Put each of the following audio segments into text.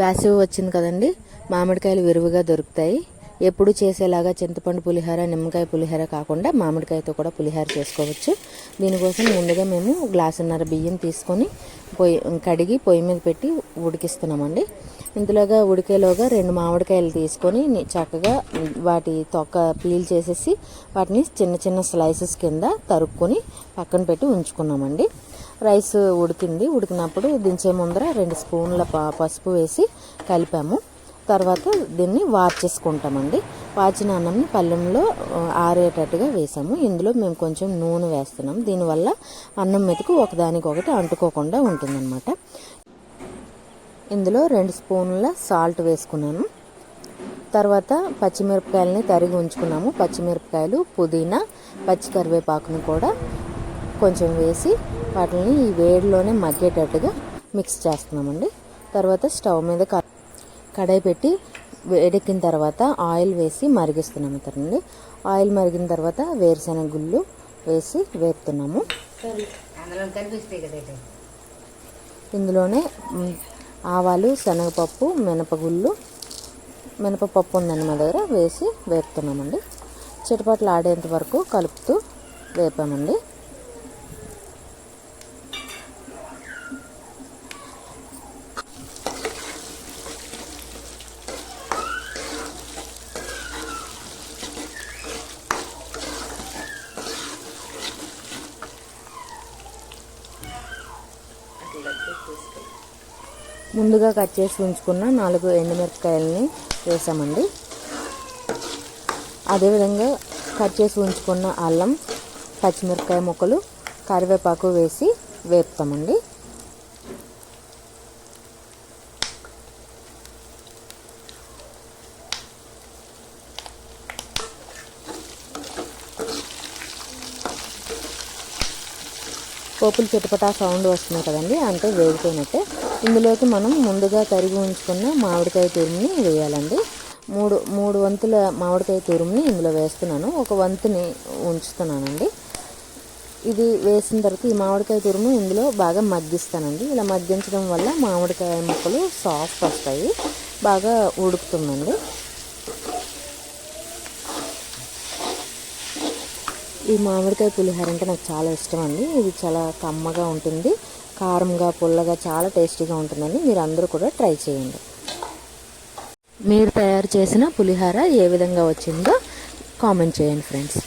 వేసవి వచ్చింది కదండి మామిడికాయలు విరివిగా దొరుకుతాయి. ఎప్పుడు చేసేలాగా చింతపండు పులిహోర నిమ్మకాయ పులిహోర కాకుండా మామిడికాయతో కూడా పులిహోర చేసుకోవచ్చు. దీనికోసం ముందుగా మేము గ్లాసున్నర బియ్యం తీసుకొని పొయ్యి కడిగి పొయ్యి మీద పెట్టి ఉడికిస్తున్నామండి. ఇందులోగా ఉడికేలోగా రెండు మామిడికాయలు తీసుకొని చక్కగా వాటి తొక్క పీల్ చేసేసి వాటిని చిన్న చిన్న స్లైసెస్ కింద తరుక్కొని పక్కన పెట్టి ఉంచుకున్నామండి. రైస్ ఉడికింది. ఉడికినప్పుడు దించే ముందర రెండు స్పూన్ల ప- పసుపు వేసి కలిపాము. తర్వాత దీన్ని వార్చేసుకుంటామండి వాచిన అన్నంని పళ్ళెంలో ఆరేటట్టుగా వేసాము. ఇందులో మేము కొంచెం నూనె వేస్తున్నాం. దీనివల్ల అన్నం మెతుకు ఒకదానికొకటి అంటుకోకుండా ఉంటుందన్నమాట. ఇందులో రెండు స్పూన్ల సాల్ట్ వేసుకున్నాను. తర్వాత పచ్చిమిరపకాయలని తరిగి ఉంచుకున్నాము. పచ్చిమిరపకాయలు పుదీనా పచ్చి కరివేపాకును కూడా కొంచెం వేసి వాటిని ఈ వేడిలోనే మగ్గేటట్టుగా మిక్స్ చేస్తున్నామండి. తర్వాత స్టవ్ మీద క- కడాయి పెట్టి వేడెక్కిన తర్వాత ఆయిల్ వేసి మరిగిస్తున్నాము తరండి ఆయిల్ మరిగిన తర్వాత వేరుశెనగ గుళ్ళు వేసి వేపుతున్నాము. ఇందులోనే ఆవాలు శనగపప్పు మినపగుళ్ళు మినపపప్పు ఉందండి మా దగ్గర వేసి వేపుతున్నామండి. చిటపట్లు ఆడేంత వరకు కలుపుతూ వేపామండి. ముందుగా కట్ చేసి ఉంచుకున్న నాలుగు ఎండుమిరపకాయలని వేసామండి. అదేవిధంగా కట్ చేసి ఉంచుకున్న అల్లం పచ్చిమిరపకాయ ముక్కలు కరివేపాకు వేసి వేపుతామండి. పోపులు చిటపటా సౌండ్ వస్తున్నాయి కదండి అంటే వేగిపోయినట్టే ఇందులోకి మనం ముందుగా తరిగి ఉంచుకున్న మామిడికాయ తురుముని వేయాలండి. మూడు మూడు వంతుల మామిడికాయ తురుముని ఇందులో వేస్తున్నాను. ఒక వంతుని ఉంచుతున్నానండి. ఇది వేసిన తర్వాత ఈ మామిడికాయ తురుము ఇందులో బాగా మగ్గిస్తానండి. ఇలా మగ్గించడం వల్ల మామిడికాయ ముక్కలు సాఫ్ట్ వస్తాయి బాగా ఉడుకుతుందండి. ఈ మామిడికాయ పులిహోర అంటే నాకు చాలా ఇష్టం అండి ఇది చాలా కమ్మగా ఉంటుంది. కారంగా పుల్లగా చాలా టేస్టీగా ఉంటుందండి. మీరు అందరూ కూడా ట్రై చేయండి. మీరు తయారు చేసిన పులిహోర ఏ విధంగా వచ్చిందో కామెంట్ చేయండి ఫ్రెండ్స్.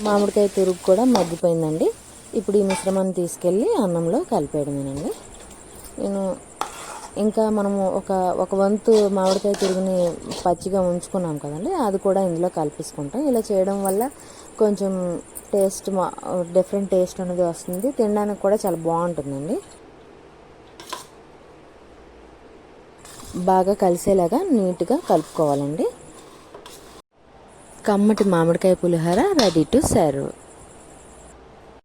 మామిడికాయ తురుగు కూడా మగ్గిపోయిందండి. ఇప్పుడు ఈ మిశ్రమాన్ని తీసుకెళ్ళి అన్నంలో కలిపేయడమేనండి. నేను ఇంకా మనము ఒక ఒక వంతు మామిడికాయ తిరుగుని పచ్చిగా ఉంచుకున్నాం కదండి అది కూడా ఇందులో కల్పించుకుంటాం ఇలా చేయడం వల్ల కొంచెం టేస్ట్ మా డిఫరెంట్ టేస్ట్ అనేది వస్తుంది. తినడానికి కూడా చాలా బాగుంటుందండి. బాగా కలిసేలాగా నీట్గా కలుపుకోవాలండి. కమ్మటి మామిడికాయ పులిహోర రెడీ టు సర్వ్.